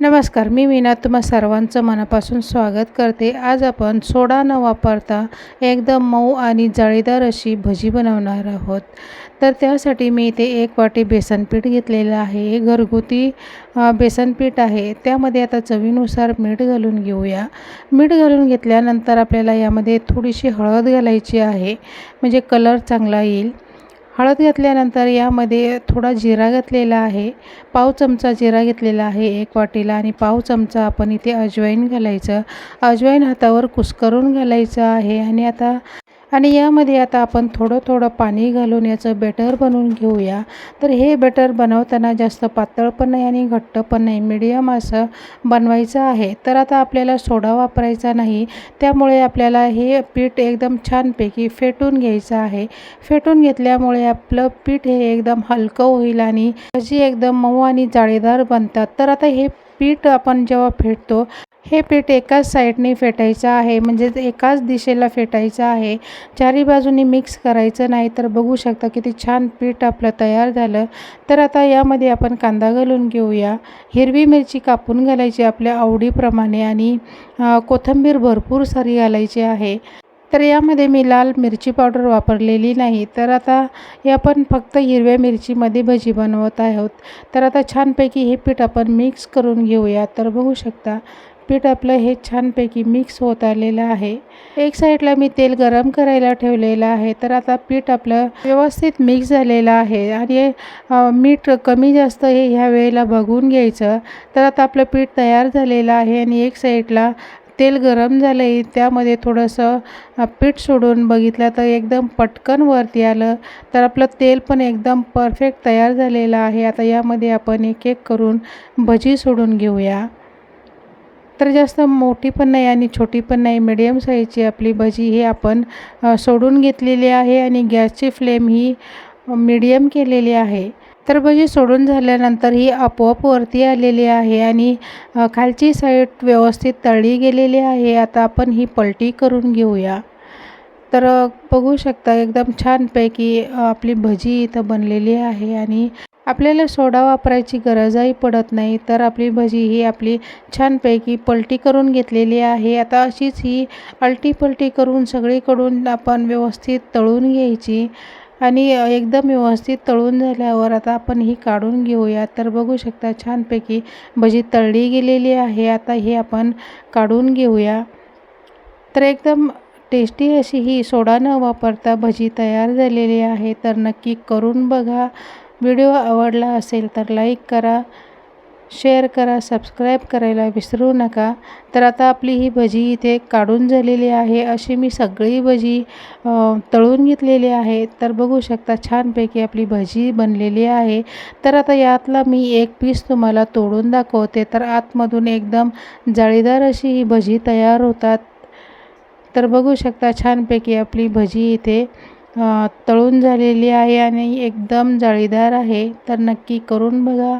नमस्कार मी मीना. तुम्हा सर्वांचं मनापासून स्वागत करते. आज आपण सोडा न वापरता एकदम मऊ आणि जाळीदार अशी भजी बनवणार आहोत. तर त्यासाठी मी इथे एक वाटी बेसनपीठ घेतलेलं आहे. हे घरगुती बेसनपीठ आहे. त्यामध्ये आता चवीनुसार मीठ घालून घेऊया. मीठ घालून घेतल्यानंतर आपल्याला यामध्ये थोडीशी हळद घालायची आहे. म्हणजे कलर चांगला येईल. हळद घातल्यानंतर यामध्ये थोडा जिरा घातलेला आहे. पाव चमचा जिरा घेतलेला आहे एक वाटीला आणि पाव चमचा आपण इथे अजवाईन घालायचं. अजवाईन हातावर कुस्करून घालायचं आहे आणि आता आणि यामध्ये आता आपण थोडं थोडं पाणी घालून याचं बेटर बनवून घेऊया. तर हे बेटर बनवताना जास्त पातळ पण नाही आणि घट्ट पण नाही. मिडियम असं बनवायचं आहे. तर आता आपल्याला सोडा वापरायचा नाही. त्यामुळे आपल्याला हे पीठ एकदम छानपैकी फेटून घ्यायचं आहे. फेटून घेतल्यामुळे आपलं पीठ हे एकदम हलकं होईल आणि भजी एकदम मऊ आणि जाळीदार बनतात. तर आता हे पीठ आपण जेव्हा फेटतो हे पीठ एकाच साईडने फेटायचं आहे म्हणजेच एकाच दिशेला फेटायचं आहे. चारी बाजूनी मिक्स करायचं नाही तर बघू शकता किती छान पीठ आपलं तयार झालं. तर आता यामध्ये आपण कांदा घालून घेऊया. हिरवी मिरची कापून घालायची आपल्या आवडीप्रमाणे आणि कोथिंबीर भरपूर सारी घालायची आहे. तर यामध्ये मी लाल मिरची पावडर वापरलेली नाही. तर आता हे आपण फक्त हिरव्या मिरचीमध्ये भजी बनवत आहोत. तर आता छानपैकी हे पीठ आपण मिक्स करून घेऊया. तर बघू शकता पीठ आपलं हे छानपैकी मिक्स होत आलेलं आहे. एक साईडला मी तेल गरम करायला ठेवलेलं आहे. तर आता पीठ आपलं व्यवस्थित मिक्स झालेलं आहे. आणि मीठ कमी जास्त हे ह्या वेळेला बघून घ्यायचं. तर आता आपलं पीठ तयार झालेलं आहे. आणि एक साईडला तेल गरम झालं आहे त्यामध्ये थोडंसं पीठ सोडून बघितलं तर एकदम पटकन वरती आलं. तर आपलं तेल पण एकदम परफेक्ट तयार झालेलं आहे. आता यामध्ये आपण एक एक करून भजी सोडून घेऊया. तर जास्त मोठी पण नाही आणि छोटी पण नाही. मिडियम साईजची आपली भजी ही आपण सोडून घेतलेली आहे आणि गॅसची फ्लेम ही मीडियम केलेली आहे. तर भजी सोडून झाल्यानंतर ही आपोआप वरती आलेली आहे आणि खालची साईड व्यवस्थित तळली गेलेली आहे. आता आपण ही पलटी करून घेऊया. तर बघू शकता एकदम छानपैकी आपली भजी इथं बनलेली आहे आणि आपल्याला सोडा वापरायची गरजही पडत नाही. तर आपली भजी ही आपली छानपैकी पलटी करून घेतलेली आहे. आता अशीच ही अलटी पलटी करून सगळीकडून आपण व्यवस्थित तळून घ्यायची आणि एकदम व्यवस्थित तळून झाल्यावर आता आपण ही काढून घेऊया. तर बघू शकता छानपैकी भजी तळली गेलेली आहे. आता हे आपण काढून घेऊया. तर एकदम टेस्टी अशी ही सोडा न वापरता भजी तयार झालेली आहे. तर नक्की करून बघा. व्हिडिओ आवडला असेल तर लाईक करा शेअर करा सबस्क्राईब करायला विसरू नका. तर आता आपली ही भजी इथे काढून झालेली आहे. अशी मी सगळी भजी तळून घेतलेली आहे. तर बघू शकता छानपैकी आपली भजी बनलेली आहे. तर आता यातला मी एक पीस तुम्हाला तोडून दाखवते. तर आतमधून एकदम जाळीदार अशी ही भजी तयार होतात. तर बघू शकता छानपैकी आपली भजी इथे तळून झालेली आहे आणि एकदम जाळीदार आहे. तर नक्की करून बघा.